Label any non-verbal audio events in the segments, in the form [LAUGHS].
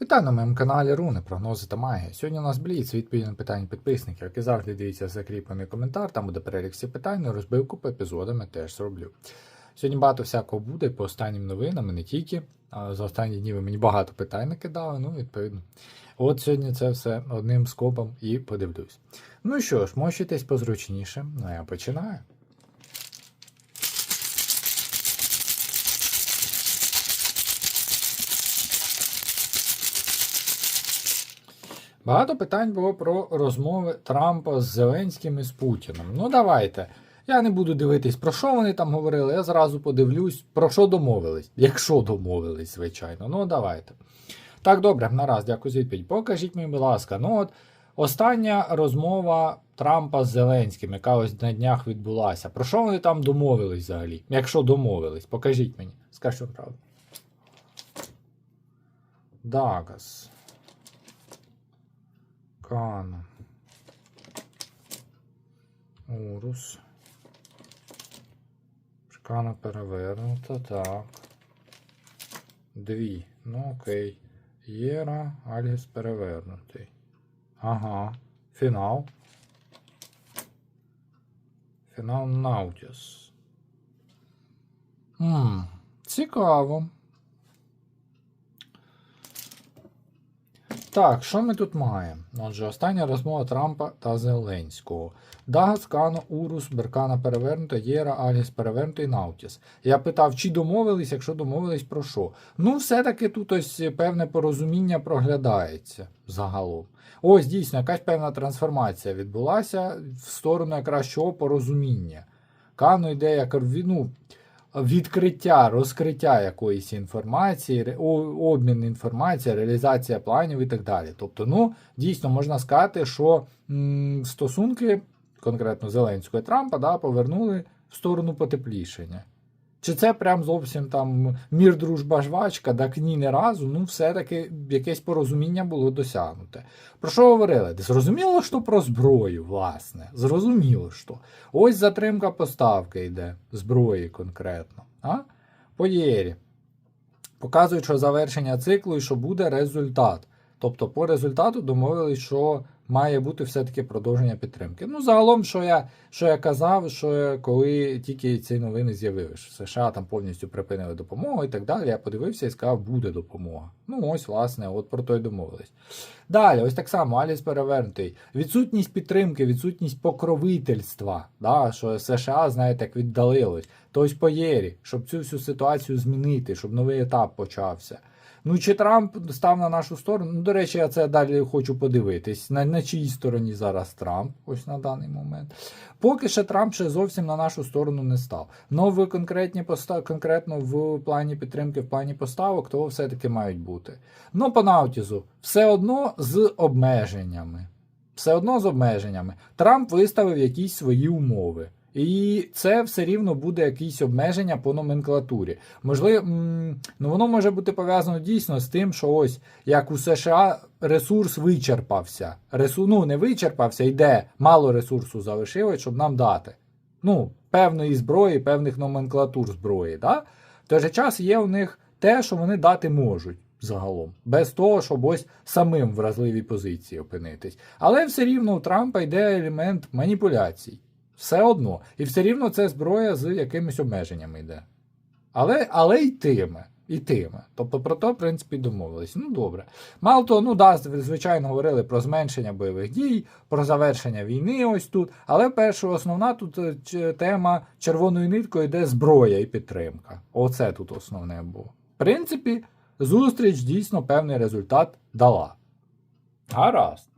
Вітаю на моєму каналі Руни, прогнози та магія. Сьогодні у нас бліц, відповіді на питання підписників, як і завжди дивіться закріплений коментар, там буде перелік всіх питань, ну, розбивку по епізодам я теж зроблю. Сьогодні багато всякого буде по останнім новинам, і не тільки. За останні дні ви мені багато питань накидали, ну, відповідно. От сьогодні це все одним скопом і подивлюсь. Ну що ж, мощитесь позручніше, ну я починаю. Багато питань було про розмови Трампа з Зеленським і з Путіним. Ну давайте. Я не буду дивитись, про що вони там говорили, я зразу подивлюсь, про що домовились. Якщо домовились, звичайно. Ну давайте. Так, добре, нараз, дякую за відповідь. Покажіть мені, будь ласка, ну от остання розмова Трампа з Зеленським, яка ось на днях відбулася. Про що вони там домовились взагалі? Якщо домовились, покажіть мені. Скажіть правду. Дагас. Кана. Урус. Шкана перевернута, так. Дві. Ну окей. Єра, Альгіс перевернутий. Ага. Фінал. Фінал Наутіс. Ммм, цікаво. Так, що ми тут маємо? Отже, остання розмова Трампа та Зеленського. Дагас, Кано, Урус, Беркана перевернута, Єра, Аліс перевернута і Наутіс. Я питав, чи домовились, якщо домовились про що? Ну, все-таки тут ось певне порозуміння проглядається загалом. Ось дійсно якась певна трансформація відбулася в сторону якраз чого порозуміння. Кано йде як ну, відкриття, розкриття якоїсь інформації, обмін інформацією, реалізація планів і так далі. Тобто, ну, дійсно можна сказати, що стосунки конкретно Зеленського і Трампа да, повернули в сторону потеплішення. Чи це прям зовсім там мір, дружба, жвачка, так ні не разу, ну все-таки якесь порозуміння було досягнуте. Про що говорили? Зрозуміло, що про зброю, власне. Зрозуміло, що. Ось затримка поставки йде, зброї конкретно. А? По єрі. Показують, що завершення циклу і що буде результат. Тобто, по результату домовились, що має бути все-таки продовження підтримки. Ну, загалом, що я, що я казав, що коли тільки ці новини з'явилися, США там повністю припинили допомогу і так далі, я подивився і сказав, буде допомога. Ну, ось, власне, от про то й домовились. Далі, ось так само, Аліс перевернутий. Відсутність підтримки, відсутність покровительства, да, що США, знаєте, як віддалилось. Тобто по єрі, щоб цю всю ситуацію змінити, щоб новий етап почався. Ну, чи Трамп став на нашу сторону? Ну, до речі, я це далі хочу подивитись. На, на чиїй стороні зараз Трамп, ось на даний момент. Поки ще Трамп ще зовсім на нашу сторону не став. Но в конкретні поста... конкретно в плані підтримки, в плані поставок, того все-таки мають бути. Ну, по Наутізу, все одно з обмеженнями. Все одно з обмеженнями. Трамп виставив якісь свої умови. І це все рівно буде якісь обмеження по номенклатурі. Можливо, ну воно може бути пов'язано дійсно з тим, що ось як у США ресурс вичерпався. Ресу, ну, не вичерпався, йде мало ресурсу залишилось, щоб нам дати. Ну, певної зброї, певних номенклатур зброї. Да? В той же час є у них те, що вони дати можуть загалом, без того, щоб ось самим вразливій позиції опинитись. Але все рівно у Трампа йде елемент маніпуляцій. Все одно. І все рівно це зброя з якимись обмеженнями йде. Але, але йтиме. Ітиме. Тобто про то, в принципі, домовились. Ну, добре. Мало того, ну да, звичайно, говорили про зменшення бойових дій, про завершення війни ось тут. Але перша основна тут е, тема червоною ниткою йде зброя і підтримка. Оце тут основне було. В принципі, зустріч дійсно певний результат дала. Гаразд.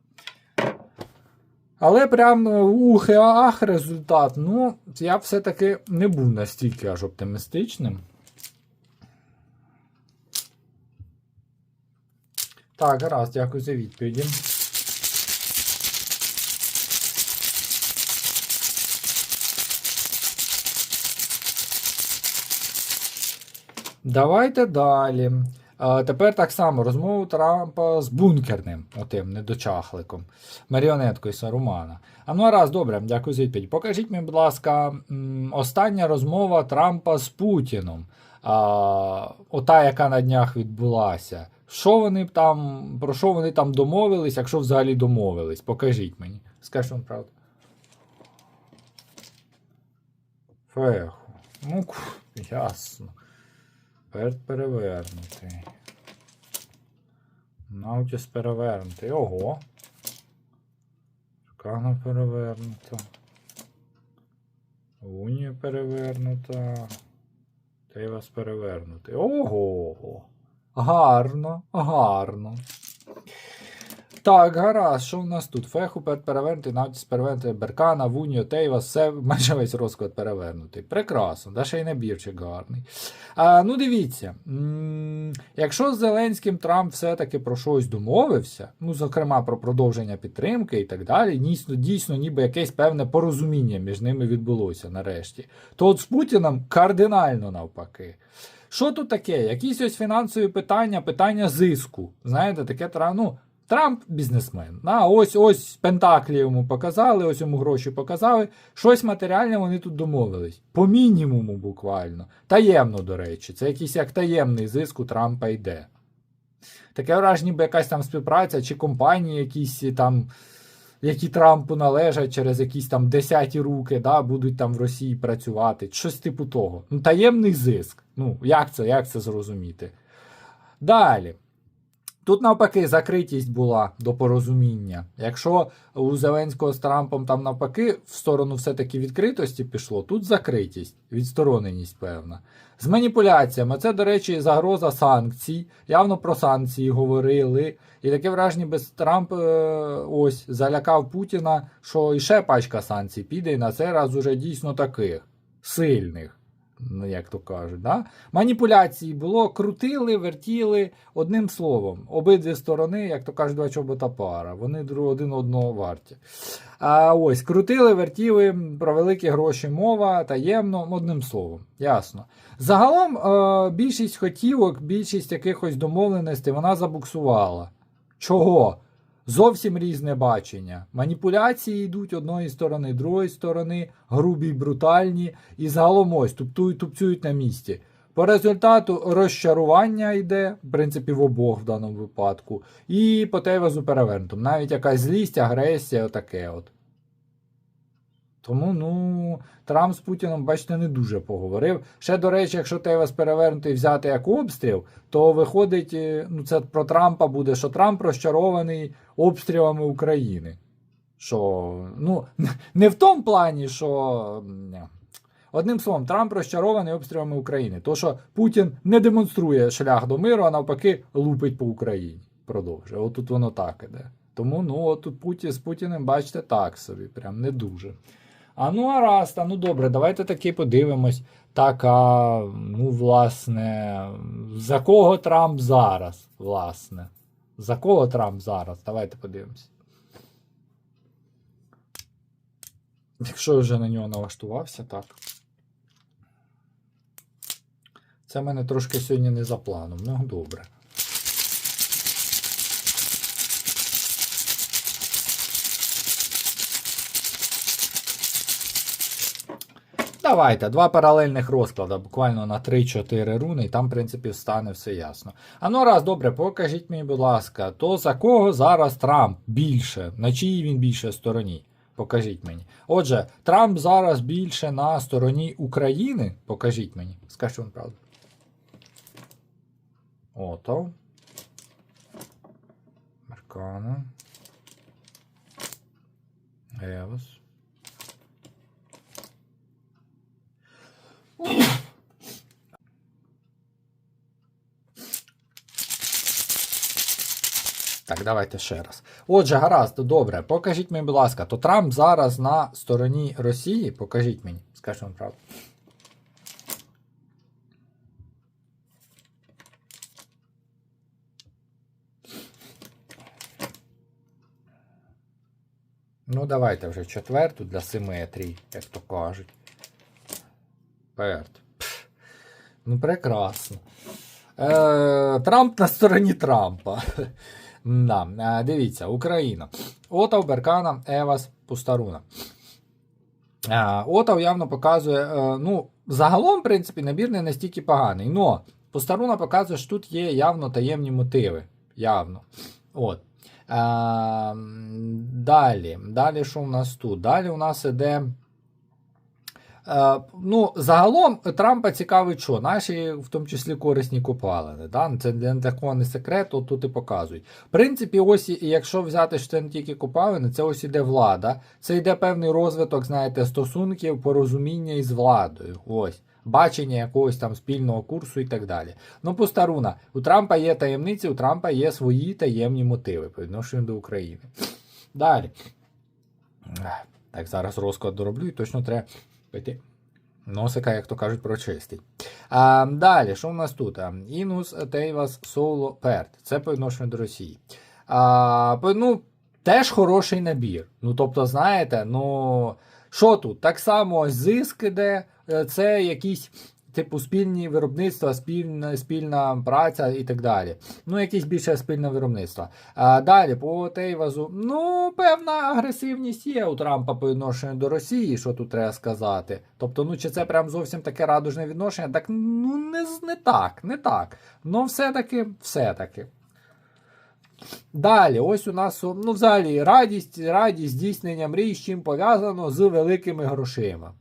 Але прям ух і ах результат. Ну, я все-таки не був настільки аж оптимістичним. Так, гаразд, дякую за відповіді. Давайте далі. А, тепер так само розмову Трампа з бункерним, отим недочахликом, маріонеткою Сарумана. А ну раз, добре, дякую за відповідь. Покажіть мені, будь ласка, остання розмова Трампа з Путіном. А, ота, яка на днях відбулася. Що вони там, про що вони там домовились, якщо взагалі домовились? Покажіть мені. Скажіть вам правду. Феху. Ну, ясно. Перт перевернутий. Наутіс перевернутий. Ого. Шкана перевернута. Унія перевернута. Тейвас перевернутий. Ого. Гарно, гарно. Так, гаразд, що в нас тут? Феху пер- перевернутий, Навтіс перевернутий, Беркана, Вуньо, Тейвас, все, [LAUGHS] майже весь розклад перевернутий. Прекрасно, да ще й набірчик гарний. А, ну, дивіться, якщо з Зеленським Трамп все-таки про щось домовився, ну, зокрема про продовження підтримки і так далі, дійсно, дійсно, ніби якесь певне порозуміння між ними відбулося нарешті, то от з Путіним кардинально навпаки. Що тут таке? Якісь ось фінансові питання, питання зиску. Знаєте, таке ну, Трамп бізнесмен. На, ось ось Пентаклі йому показали, ось йому гроші показали. Щось матеріальне вони тут домовились. По мінімуму буквально. Таємно, до речі. Це якийсь як таємний зиск у Трампа йде. Таке враження, ніби якась там співпраця, чи компанії якісь там, які Трампу належать через якісь там десяті руки, да, будуть там в Росії працювати. Щось типу того. Ну, таємний зиск. Ну, як це, як це зрозуміти? Далі. Тут навпаки закритість була до порозуміння. Якщо у Зеленського з Трампом там навпаки в сторону все-таки відкритості пішло, тут закритість, відстороненість певна. З маніпуляціями. Це, до речі, загроза санкцій. Явно про санкції говорили. І таке враження, без Трамп е, ось залякав Путіна, що іще пачка санкцій піде, і на цей раз уже дійсно таких сильних. Ну, як то кажуть, да? маніпуляції було, крутили, вертіли одним словом. Обидві сторони, як то кажуть, два чобота пара. Вони один одного варті. А ось крутили, вертіли, про великі гроші мова, таємно, одним словом. Ясно. Загалом е, більшість хотівок, більшість якихось домовленостей вона забуксувала. Чого? Зовсім різне бачення. Маніпуляції йдуть одної сторони, другої сторони, грубі брутальні, і загалом ось туптують, тупцюють на місці. По результату розчарування йде, в принципі, в обох в даному випадку, і по з перевернутому. Навіть якась злість, агресія, отаке от. Тому, ну, Трамп з Путіном, бачите, не дуже поговорив. Ще, до речі, якщо Тейвас перевернутий взяти як обстріл, то виходить, е, ну це про Трампа буде, що Трамп розчарований обстрілами України. Що, ну, [LAUGHS] не в тому плані, що. Одним словом, Трамп розчарований обстрілами України. То, що Путін не демонструє шлях до миру, а навпаки, лупить по Україні. Продовжує. От тут воно так іде. Тому ну, от тут з Путіним, бачите, так собі, прям не дуже. А ну, а раз, ну добре, давайте таки подивимось. Так, а ну, власне, за кого Трамп зараз, власне? За кого Трамп зараз? Давайте подивимось. Якщо вже на нього налаштувався, так. Це в мене трошки сьогодні не за планом. Ну, добре. Давайте, два паралельних розклади, буквально на 3-4 руни, і там, в принципі, встане все ясно. А ну раз, добре, покажіть мені, будь ласка, то за кого зараз Трамп більше? На чиїй він більше стороні? Покажіть мені. Отже, Трамп зараз більше на стороні України. Покажіть мені. Скажіть вам правду. Ото. Меркана. Евос. Так, давайте ще раз. Отже, гаразд, добре. Покажіть мені, будь ласка, то Трамп зараз на стороні Росії. Покажіть мені, скажіть вам правду. Ну, давайте вже четверту для симетрії, як то кажуть. Перт. Ну, прекрасно. Е, Трамп на стороні Трампа. Да. е, Дивіться, Україна. Отав, Беркана, Евас, Пустаруна. Е, Отав явно показує. е, Ну, загалом, в принципі, набір не настільки поганий. Но Постаруна показує, що тут є явно таємні мотиви. Явно. От. А, далі. Далі, що у нас тут? Далі у нас іде. Е, ну, загалом Трампа цікавить, що наші, в тому числі, корисні копалини. Да? Це для такого не секрет, от тут і показують. В принципі, ось, якщо взяти, що це не тільки копалини, це ось іде влада. Це йде певний розвиток, знаєте, стосунків, порозуміння із владою. Ось. Бачення якогось там спільного курсу і так далі. Ну, постаруна, у Трампа є таємниці, у Трампа є свої таємні мотиви по відношенню до України. Далі. Так, зараз розклад дороблю і точно треба пойти. Носика, як то кажуть, прочистий. А, далі, що у нас тут? Інус Тейвас Соло Перт. Це по відношенню до Росії. А, ну, теж хороший набір. Ну, тобто, знаєте, ну. Що тут? Так само зиск іде, е, це якісь. Типу спільні виробництва, спільна, спільна праця і так далі. Ну, якесь більше спільне виробництво. А далі, по Тейвазу, ну, певна агресивність є у Трампа по відношенню до Росії, що тут треба сказати. Тобто, ну чи це прям зовсім таке радужне відношення? Так ну не, не так, не так. Ну, все-таки, все-таки. Далі, ось у нас ну, взагалі радість, радість здійснення мрій, з чим пов'язано з великими грошима.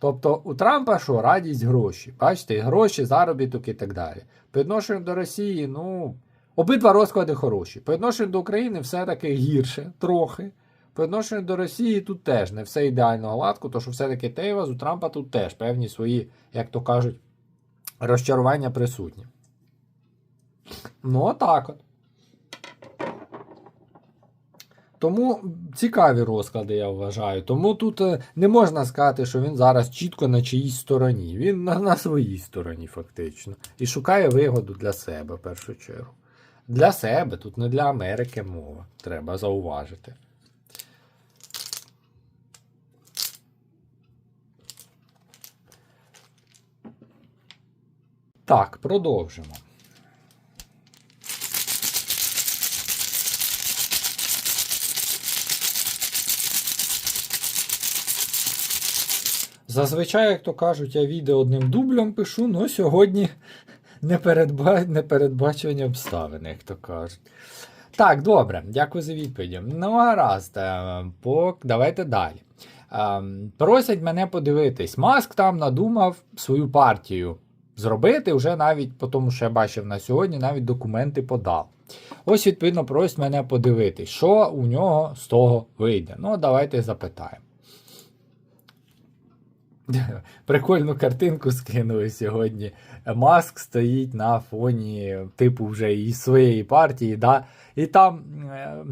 Тобто у Трампа що? Радість гроші. Бачите, гроші, заробіток і так далі. По відношенню до Росії, ну, обидва розклади хороші. По відношенню до України все-таки гірше, трохи. По відношенню до Росії тут теж не все ідеально гладко, тому що все-таки Тейваз у Трампа тут теж певні свої, як то кажуть, розчарування присутні. Ну, отак от. Тому цікаві розклади, я вважаю. Тому тут е, не можна сказати, що він зараз чітко на чиїсь стороні. Він на, на своїй стороні, фактично. І шукає вигоду для себе в першу чергу. Для себе, тут не для Америки мова. Треба зауважити. Так, продовжимо. Зазвичай, як то кажуть, я відео одним дублем пишу, але сьогодні [LAUGHS] непередба... непередбачувані обставини, як то кажуть. Так, добре, дякую за відповіді. Ну, гаразд, е, давайте далі. Е, Просять мене подивитись. Маск там надумав свою партію зробити, вже навіть по тому, що я бачив на сьогодні, навіть документи подав. Ось, відповідно, просять мене подивитись, що у нього з того вийде. Ну, давайте запитаємо. [LAUGHS] Прикольну картинку скинули сьогодні. Маск стоїть на фоні, типу, вже і своєї партії, да? і там е,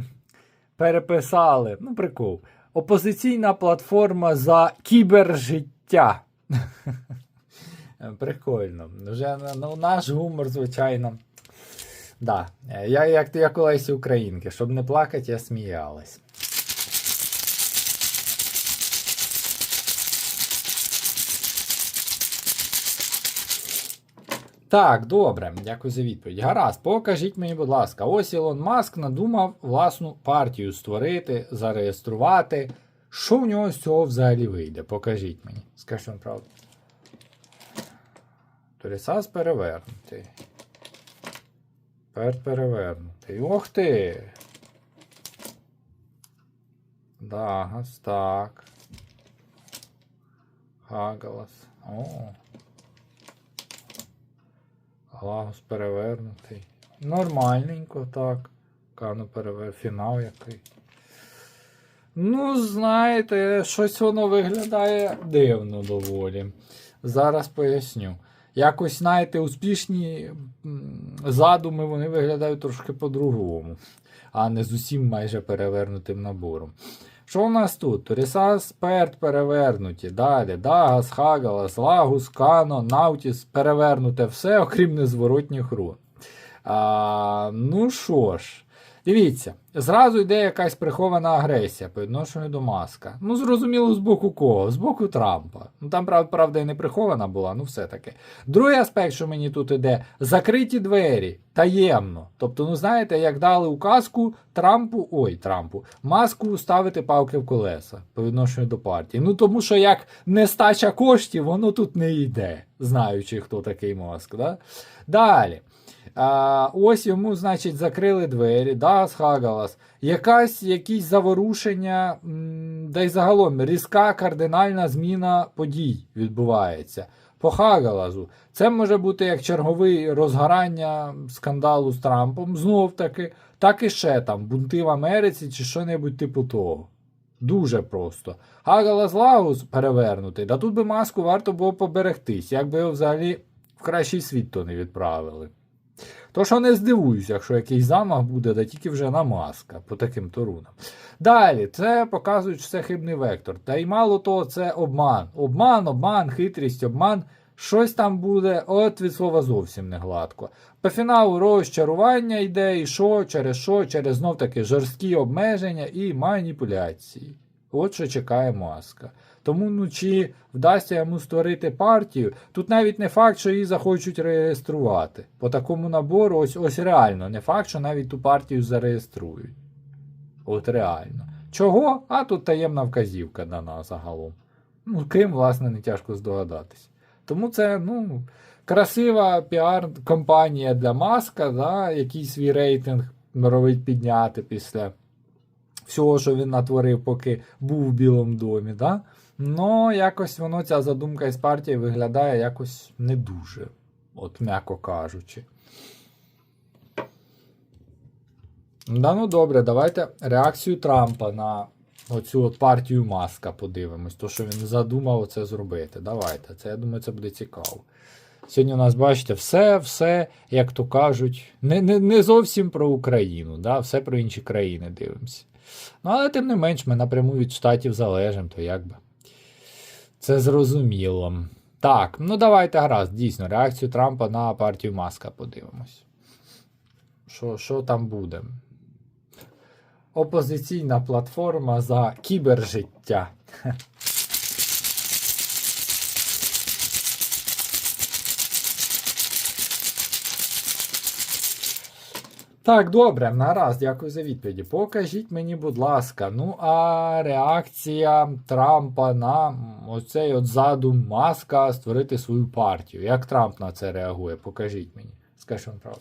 переписали. Ну, прикол. Опозиційна платформа за кібержиття. [LAUGHS] Прикольно. Вже ну, наш гумор, звичайно. Да. Я, як, у Лесі Українки, щоб не плакати, я сміялась. Так, добре, дякую за відповідь. Гаразд, покажіть мені, будь ласка, ось Ілон Маск надумав власну партію створити, зареєструвати. Що в нього з цього взагалі вийде? Покажіть мені. Скажіть вам правду. Торісас перевернутий. Перт перевернутий. Ох ти! Дагас, так. Хагалас. О. Глагос перевернутий. Нормальненько, так. Кану перевер. Фінал який. Ну, знаєте, щось воно виглядає дивно доволі. Зараз поясню. Якось, знаєте, успішні задуми вони виглядають трошки по-другому, а не з усім майже перевернутим набором. Що у нас тут? Торісас, Сперт перевернуті. Далі. Дагас, Хагалас, Лагус, Кано, Наутіс перевернуте все, окрім незворотніх рун. А, ну що ж, Дивіться, зразу йде якась прихована агресія по відношенню до Маска. Ну, зрозуміло, з боку кого? З боку Трампа. Ну там, правда, і не прихована була, ну все-таки. Другий аспект, що мені тут іде, закриті двері таємно. Тобто, ну знаєте, як дали указку Трампу, ой, Трампу, маску ставити палки в колеса по відношенню до партії. Ну тому що як нестача коштів, воно тут не йде, знаючи, хто такий маск. Да? Далі. Ось йому, значить, закрили двері, да, схагалас. Якась, якісь заворушення, да й загалом різка кардинальна зміна подій відбувається. По Хагалазу. Це може бути як черговий розгорання скандалу з Трампом, знов таки, так і ще там, бунти в Америці чи що-небудь типу того. Дуже просто. Хагалас Лагус перевернутий, да тут би маску варто було поберегтись, якби його взагалі в кращий світ то не відправили. То що не здивуюся, якщо якийсь замах буде, да тільки вже на маска по таким торунам. Далі, це показують, що це хибний вектор. Та й мало того, це обман. Обман, обман, хитрість, обман. Щось там буде, от від слова зовсім не гладко. По фіналу розчарування йде, і що, через що, через знов таки жорсткі обмеження і маніпуляції. От що чекає маска. Тому ну чи вдасться йому створити партію, тут навіть не факт, що її захочуть реєструвати. По такому набору, ось ось реально, не факт, що навіть ту партію зареєструють. От реально. Чого? А тут таємна вказівка дана загалом. Ну, ким, власне, не тяжко здогадатись. Тому це, ну, красива піар-компанія для Маска, да, який свій рейтинг норовить підняти після всього, що він натворив, поки був в Білому домі. Да? Ну, якось воно, ця задумка із партії виглядає якось не дуже, от м'яко кажучи. Да, ну добре, давайте реакцію Трампа на оцю от партію Маска подивимось. То, що він задумав це зробити. Давайте. Це, я думаю, це буде цікаво. Сьогодні у нас, бачите, все, все, як то кажуть, не, не, не зовсім про Україну, да? все про інші країни дивимося. Ну, але тим не менш, ми напряму від штатів залежимо, то як би. Це зрозуміло. Так, ну давайте гаразд, дійсно, реакцію Трампа на партію Маска подивимось. Що, що там буде? Опозиційна платформа за кібержиття. Так, добре, нараз, дякую за відповіді. Покажіть мені, будь ласка, ну а реакція Трампа на оцей от задум Маска створити свою партію. Як Трамп на це реагує? Покажіть мені. Скажіть вам правду.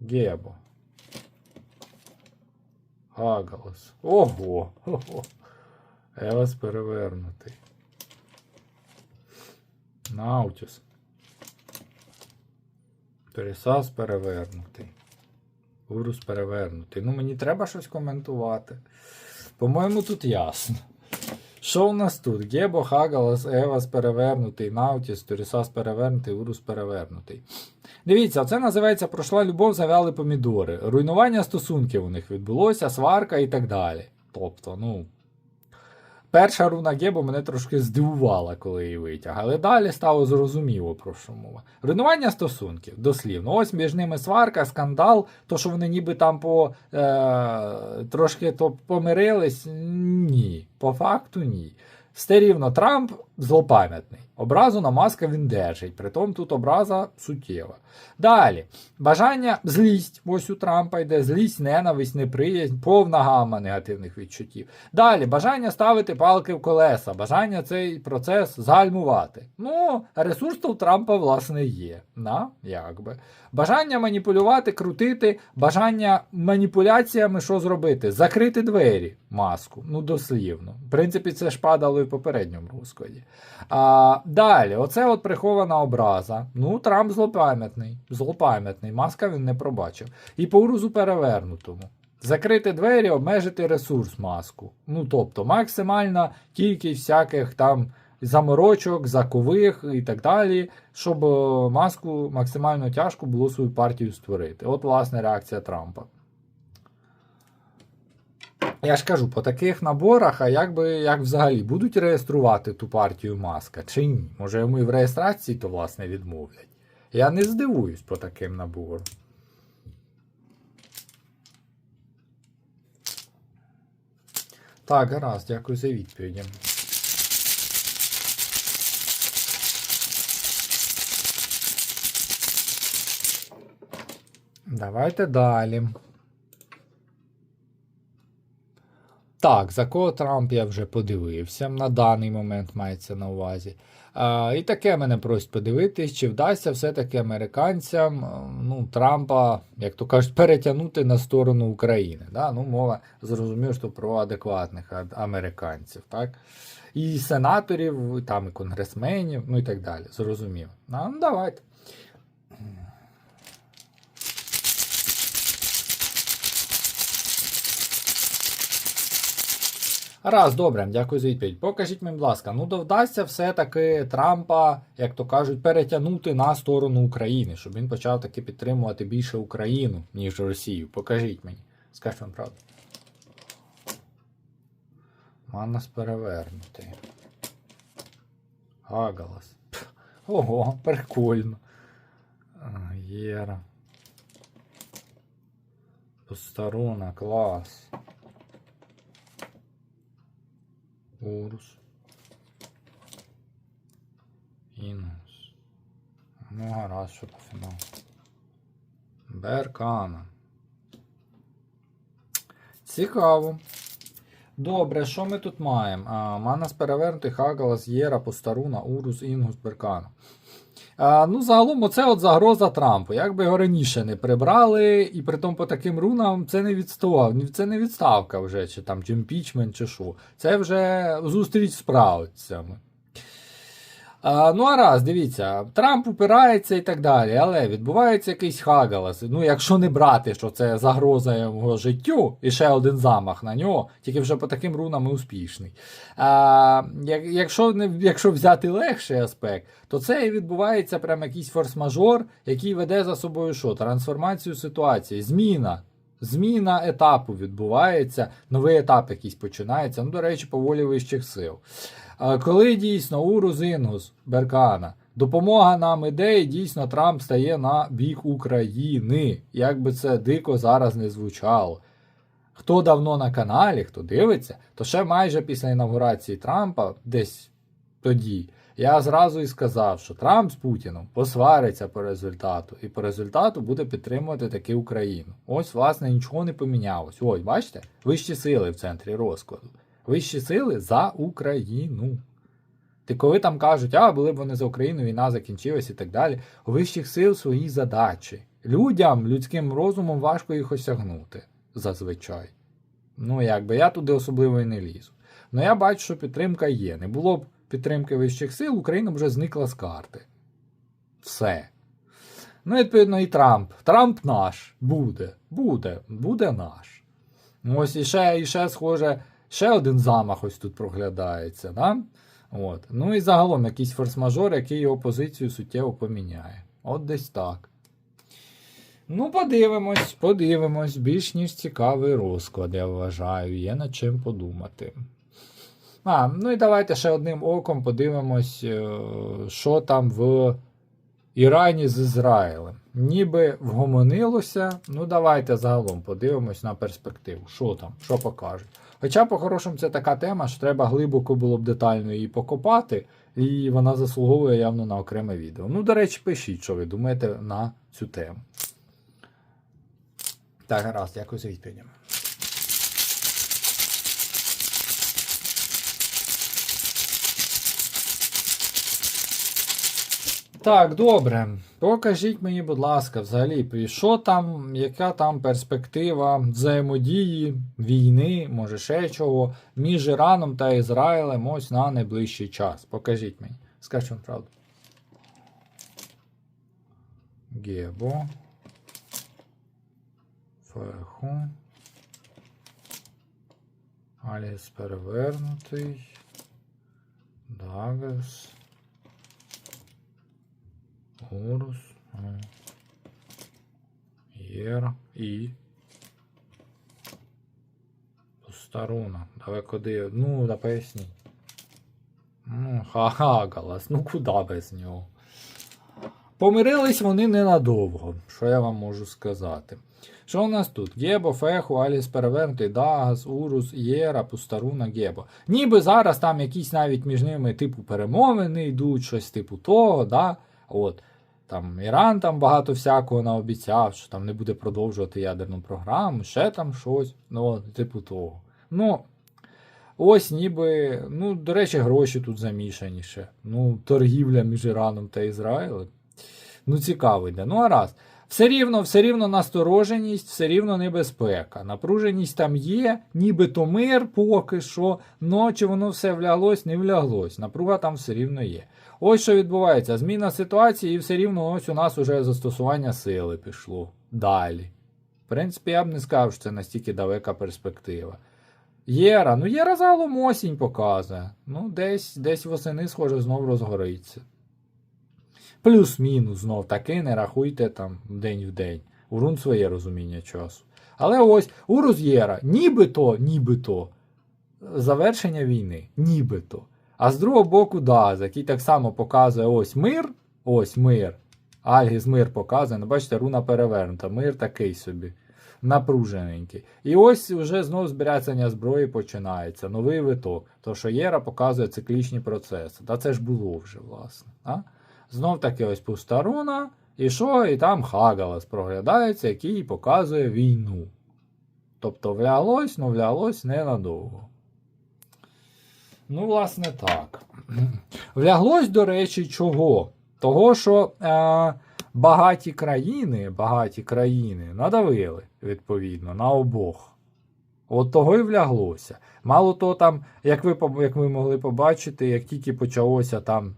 Гебо. Гагалас. Ого. Ого. Елес перевернутий. Наутіс. Торісас перевернутий. Урус перевернутий. Ну, мені треба щось коментувати. По-моєму, тут ясно. Що у нас тут? Гебо, Хагалас, Евас перевернутий, Наутіс, Торісас перевернутий, Урус перевернутий. Дивіться, це називається пройшла любов, завяли помідори. Руйнування стосунків у них відбулося, сварка і так далі. Тобто, ну. Перша руна Гебо мене трошки здивувала, коли її витяг, але далі стало зрозуміло, про що мова. Руйнування стосунків, дослівно. Ось між ними сварка, скандал, то що вони ніби там по е, трошки то помирились. Ні. По факту ні. Все рівно Трамп злопам'ятний. Образу на маска він держить, притом тут образа суттєва. Далі, бажання, злість. Ось у Трампа йде злість, ненависть, неприязнь, повна гама негативних відчуттів. Далі, бажання ставити палки в колеса, бажання цей процес згальмувати. Ну, ресурс у Трампа, власне, є. На, якби. Бажання маніпулювати, крутити, бажання маніпуляціями що зробити? Закрити двері маску. Ну, дослівно. В принципі, це ж падало і в попередньому розкладі. А, далі, оце от прихована образа. Ну, Трамп злопам'ятний. Злопам'ятний. Маска він не пробачив. І по урузу перевернутому. Закрити двері, обмежити ресурс маску. Ну, тобто, максимальна кількість всяких там заморочок, закових і так далі, щоб е, маску максимально тяжко було свою партію створити. От, власне, реакція Трампа. Я ж кажу, по таких наборах, а як би як взагалі будуть реєструвати ту партію маска чи ні? Може йому і в реєстрації то власне відмовлять. Я не здивуюсь по таким наборам. Так, гаразд, дякую за відповіді. Давайте далі. Так, за кого Трамп я вже подивився. На даний момент мається на увазі. А, і таке мене просять подивитись, чи вдасться все-таки американцям ну, Трампа, як то кажуть, перетягнути на сторону України. Да? Ну, мова зрозумів, що про адекватних американців. Так? І сенаторів, і там і конгресменів, ну і так далі. Зрозумів. А, ну, давайте. Раз, добре, дякую за відповідь. Покажіть мені, будь ласка, ну довдасться все-таки Трампа, як то кажуть, перетягнути на сторону України, щоб він почав таки підтримувати більше Україну, ніж Росію. Покажіть мені. Скажіть вам правду. Манас перевернутий. Агалас. Ого, прикольно. Єра. Постарона, клас. Урус. Інус. Ну, гаразд, що по. Беркана. Цікаво. Добре, що ми тут маємо? Манас перевернутий, Хагалас, Єра, Постаруна, Урус, Інгус, Беркана. Ну, загалом, оце от загроза Трампу. Якби його раніше не прибрали, і при тому по таким рунам це не відставав. Це не відставка вже, чи там чи імпічмент, чи що. Це вже зустріч з правцями. Ну, а раз, дивіться, Трамп упирається і так далі, але відбувається якийсь хагалас. Ну, якщо не брати, що це загроза його життю, і ще один замах на нього, тільки вже по таким рунам і успішний. А, як, якщо, якщо взяти легший аспект, то це і відбувається прям якийсь форс-мажор, який веде за собою що? Трансформацію ситуації, зміна. Зміна етапу відбувається, новий етап якийсь починається, ну, до речі, по волі вищих сил. Коли дійсно Урус Інгус Беркана допомога нам іде, і дійсно Трамп стає на бік України. Як би це дико зараз не звучало. Хто давно на каналі, хто дивиться, то ще майже після інаугурації Трампа, десь тоді, я зразу і сказав, що Трамп з Путіном посвариться по результату, і по результату буде підтримувати таки Україну. Ось, власне, нічого не помінялось. Ось, бачите, вищі сили в центрі розкладу. Вищі сили за Україну. Ти коли там кажуть, а були б вони за Україну, війна закінчилась і так далі. У вищих сил свої задачі. Людям, людським розумом важко їх осягнути зазвичай. Ну, якби я туди особливо і не лізу. Ну я бачу, що підтримка є. Не було б підтримки вищих сил, Україна вже зникла з карти. Все. Ну, відповідно, і Трамп. Трамп наш буде. Буде, буде наш. Ось і ще, і ще схоже, ще один замах ось тут проглядається. Да? От. Ну і загалом якийсь форс-мажор, який його позицію суттєво поміняє. От десь так. Ну, подивимось, подивимось. Більш ніж цікавий розклад, я вважаю. Є над чим подумати. А, ну і давайте ще одним оком подивимось, е, що там в Ірані з Ізраїлем. Ніби вгомонилося. Ну, давайте загалом подивимось на перспективу. Що там, що покажуть. Хоча, по-хорошому, це така тема, що треба глибоко було б детально її покопати, і вона заслуговує явно на окреме відео. Ну, до речі, пишіть, що ви думаєте на цю тему. Так, гаразд, дякую за відповідь. Так, добре. Покажіть мені, будь ласка, взагалі, що там, яка там перспектива взаємодії, війни, може ще чого, між Іраном та Ізраїлем ось на найближчий час. Покажіть мені. Скажіть вам правду. Гебо. Феху. Аліс перевернутий. Дагас. Горус. Єр і. Постаруна. Давай куди. Ну, да поясні. Ну, ха-ха, галас. Ну куди без нього? помирились вони ненадовго. Що я вам можу сказати? Що у нас тут? Гебо, Феху, Аліс перевернутий, Дагас, Урус, Єра, Пустаруна, Гебо. Ніби зараз там якісь навіть між ними типу перемовини йдуть, щось типу того, да? От. Там Іран там багато всякого наобіцяв, що там не буде продовжувати ядерну програму, ще там щось, ну, типу того. Ну, ось ніби, ну, до речі, гроші тут замішані ще. Ну, торгівля між Іраном та Ізраїлем. Ну, цікаво йде. Ну, а раз. Все рівно, все рівно настороженість, все рівно небезпека. Напруженість там є, нібито мир поки що, но чи воно все вляглось, не вляглось. Напруга там все рівно є. Ось що відбувається. Зміна ситуації, і все рівно ось у нас уже застосування сили пішло. Далі. В принципі, я б не сказав, що це настільки далека перспектива. Єра, ну Єра загалом осінь показує. Ну, десь, десь восени, схоже, знов розгориться. Плюс-мінус знов таки не рахуйте там день в день. Урун своє розуміння часу. Але ось Урус Єра, нібито, нібито завершення війни. Нібито. А з другого боку, Даз, який так само показує ось мир, ось мир. Альгіс мир показує. Ну, бачите, руна перевернута. Мир такий собі. Напружененький. І ось вже знову збирання зброї починається. Новий виток. То, що Єра показує циклічні процеси. Та це ж було вже, власне. А? Знов таки ось пуста руна. І що? І там Хагалас проглядається, який показує війну. Тобто вляглось, ну вляглось ненадовго. Ну, власне, так. [CLEARS THROAT] Вляглось, до речі, чого? Того, що е, багаті країни, багаті країни надавили, відповідно, на обох. От того і вляглося. Мало того, там, як ви, як ви могли побачити, як тільки почалося там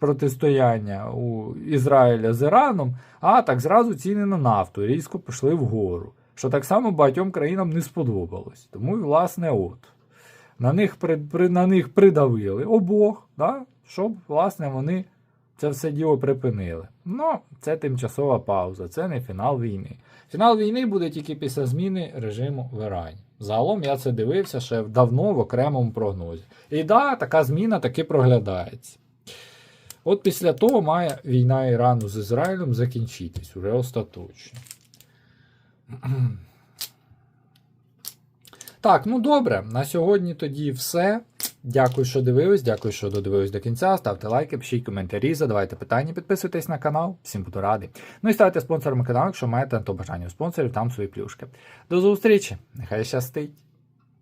протистояння у Ізраїля з Іраном, а так зразу ціни на нафту різко пішли вгору. Що так само багатьом країнам не сподобалось. Тому, власне, от. На них, при, при, на них придавили обох, да? щоб, власне, вони це все діло припинили. Ну, це тимчасова пауза, це не фінал війни. Фінал війни буде тільки після зміни режиму в Ірані. Загалом я це дивився ще давно в окремому прогнозі. І да, така зміна таки проглядається. От після того має війна Ірану з Ізраїлем закінчитись уже остаточно. [CLEARS THROAT] Так, ну добре, на сьогодні тоді все. Дякую, що дивились, дякую, що додивились до кінця. Ставте лайки, пишіть коментарі, задавайте питання, підписуйтесь на канал. Всім буду радий. Ну і ставайте спонсорами каналу, якщо маєте на то бажання у спонсорів, там свої плюшки. До зустрічі! Нехай щастить!